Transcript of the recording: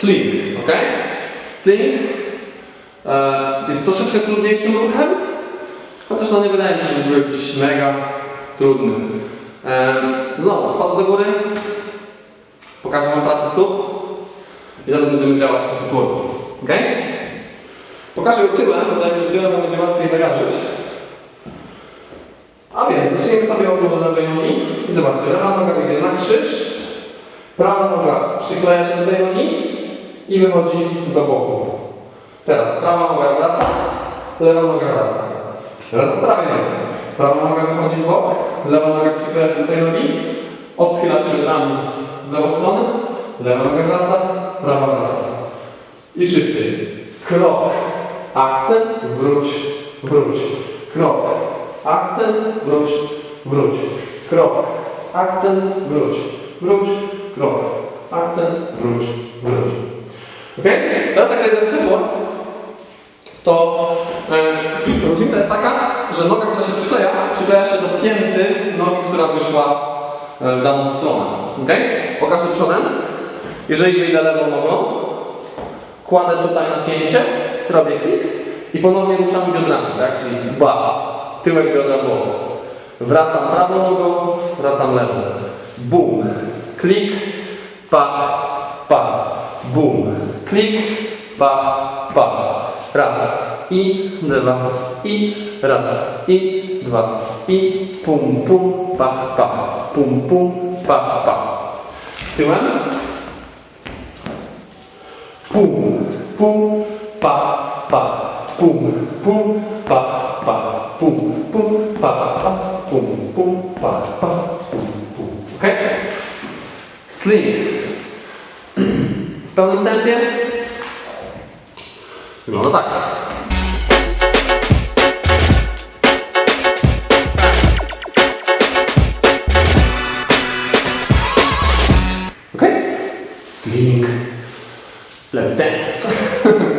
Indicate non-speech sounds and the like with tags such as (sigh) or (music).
sling, ok? Sling e, jest troszeczkę trudniejszym ruchem, chociaż no nie wydaje mi się, że był jakiś mega trudny. E, znowu, wchodzę do góry, pokażę Wam pracę stóp i zaraz będziemy działać na podłogu, ok? Pokażę ją tyłem, wydaje mi się, że tyłem będzie łatwiej zajarzyć. A więc, zaczniemy sobie od może lewej nogi i zobaczcie, lewa noga idzie na krzyż, prawa noga przykleja się do tej nogi i wychodzi do boku. Teraz prawa noga wraca, lewa noga wraca. Teraz po prawej nogę. Prawa noga wychodzi w bok, lewa noga przykleja się do tej nogi, odchyla się biodrami w lewą stronę, lewa noga wraca, prawa wraca. I szybciej. Krok, akcent, wróć, wróć. Krok, akcent, wróć, wróć. Krok, akcent, wróć, wróć, krok, akcent, wróć, wróć. Ok? Teraz jak ten footwork, to e, różnica jest taka, że noga, która się przykleja, przykleja się do pięty nogi, która wyszła e, w daną stronę. Ok? Pokażę przodem. Jeżeli wyjdę lewą nogą, kładę tutaj napięcie, robię klik i ponownie ruszam biodrami, tak? Czyli ba, tyłek biodra w bok. Wracam prawą nogą, wracam lewą. Bum, klik, pa, pa, bum, klik, pa, pa. Raz i dwa i raz i dwa i pum, pum, pa, pa, pum, pum, pa, pa. Tyłem. Pum, pum, pa, pa, pum, pum, pa, pa, pum, pum, pa, pa, pum, pum, pa, pa, pum, pum. Ok? Sling. W pełnym tempie. Wygląda tak. Ok? Sling. Let's dance. (laughs)